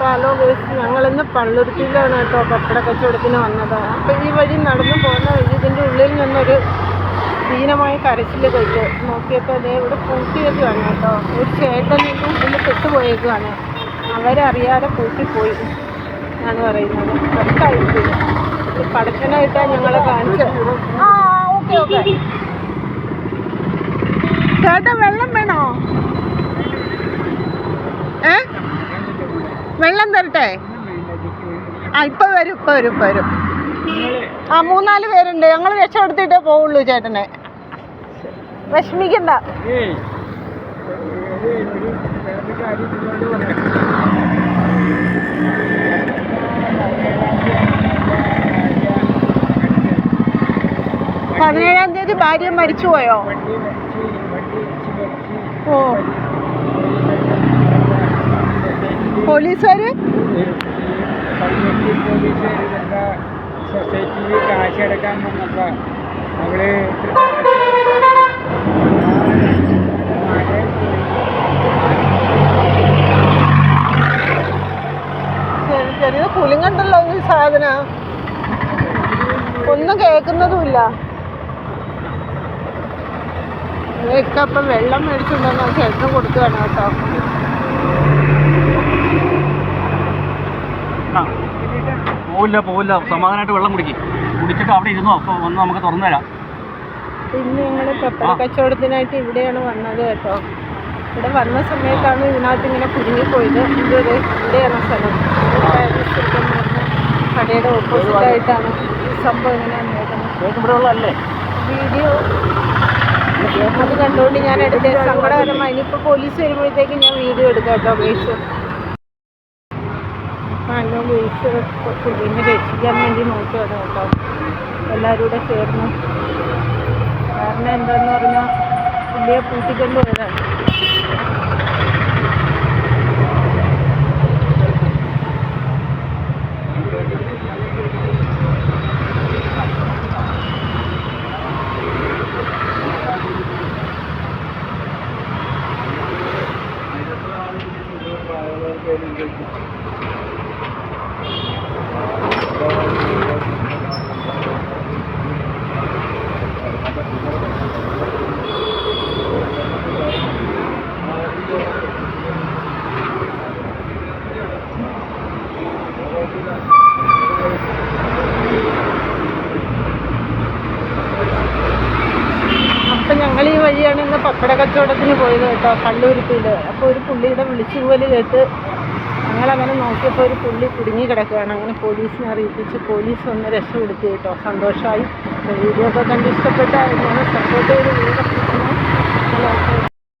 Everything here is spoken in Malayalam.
ഹലോ ഗേസ് ഞങ്ങളിന്ന് പള്ളുരുത്തിയിലാണ് കേട്ടോ പപ്പട കച്ചവടത്തിന് വന്നത്. അപ്പം ഈ വഴി നടന്നു പോകുന്ന വഴി ഇതിന്റെ ഉള്ളിൽ നിന്നൊരു ദീനമായ കരച്ചിൽ കേട്ടു നോക്കിയപ്പോൾ അതേ ഇവിടെ പൂട്ടിയേക്കുവാണ് കേട്ടോ. ഒരു ചേട്ടൻ നിന്നും ഇതിൽ പെട്ടുപോയേക്കുവാണ്. അവരറിയാതെ പൂട്ടിപ്പോയി എന്നാണ് പറയുന്നത്. കറക്റ്റായിരിക്കില്ല ഒരു പടച്ചനായിട്ടാണ് ഞങ്ങളെ കാണിച്ചത്. ആ ചേട്ടാ വെള്ളം വെള്ളം തരട്ടെ? ആ ഇപ്പൊ വരും ഇപ്പൊ വരും ഇപ്പൊ വരും. ആ മൂന്നാൽ പേരുണ്ട്. ഞങ്ങൾ രക്ഷപ്പെടുത്തിട്ടേ പോവുള്ളൂ ചേട്ടനെ. വിഷമിക്കണ്ട. പതിനേഴാം തീയതി ഭാര്യ മരിച്ചുപോയോ? ഓ. പോലീസുകാര്? ചെറിയ കുലുങ്ങണ്ടല്ലോ ഈ സാധന. ഒന്നും കേൾക്കുന്നതുമില്ല. ഇതൊക്കെ അപ്പം വെള്ളം മേടിച്ചിട്ടുണ്ടെന്ന് ചേട്ടന് കൊടുക്കുകയാണ് കേട്ടോ. പോവില്ല പോവില്ല. സമാധാനമായിട്ട് വെള്ളം കുടിക്കും. കുടിച്ചിട്ട് അവിടെ ഇരുന്നോ? അപ്പോൾ വന്ന് നമുക്ക് തുറന്നു തരാം പിന്നെ ഞങ്ങൾ പപ്പട കച്ചവടത്തിനായിട്ട് ഇവിടെയാണ് വന്നത് കേട്ടോ. ഇവിടെ വന്ന സമയത്താണ് ഇതിനകത്ത് ഇങ്ങനെ കുടുങ്ങിപ്പോയത്. ഇതൊരു ഇവിടെയാണ് സ്ഥലം. കടയുടെ ഓപ്പോസിറ്റായിട്ടാണ് ഈ സംഭവം ഇങ്ങനെ വീഡിയോ. അത് കണ്ടുകൊണ്ട് ഞാൻ എടുത്ത. സങ്കടകരമായി. ഇനിയിപ്പോൾ പോലീസ് വരുമ്പോഴത്തേക്ക് ഞാൻ വീഡിയോ എടുക്കാം കേട്ടോ ബേസ് ഹലോ ബേസ് പുള്ളിനെ രക്ഷിക്കാൻ വേണ്ടി നോക്കുകയാണ് കേട്ടോ. എല്ലാവരും കൂടെ ചേർന്ന്. കാരണം എന്താന്ന് പറഞ്ഞാൽ പുള്ളിയെ പൂട്ടിക്കൊണ്ട് പോയതാണ്. അപ്പം ഇന്ന് പപ്പട കച്ചവടത്തിന് പോയത് കേട്ടോ കള്ളൂരുത്തിയിൽ അപ്പോൾ ഒരു പുള്ളിയുടെ വിളിച്ചുപോലെ കേട്ട് ഞങ്ങളങ്ങനെ നോക്കിയപ്പോൾ ഒരു പുള്ളി കുടുങ്ങി കിടക്കുകയാണ്. അങ്ങനെ പോലീസിനെ അറിയിപ്പിച്ച് പോലീസ് വന്ന് രക്ഷപ്പെടുത്തി കേട്ടോ. സന്തോഷമായി വീഡിയോ ഒക്കെ കണ്ട് ഇഷ്ടപ്പെട്ടായിരുന്നു എന്നെ സപ്പോർട്ട് ചെയ്ത് വീഡിയോ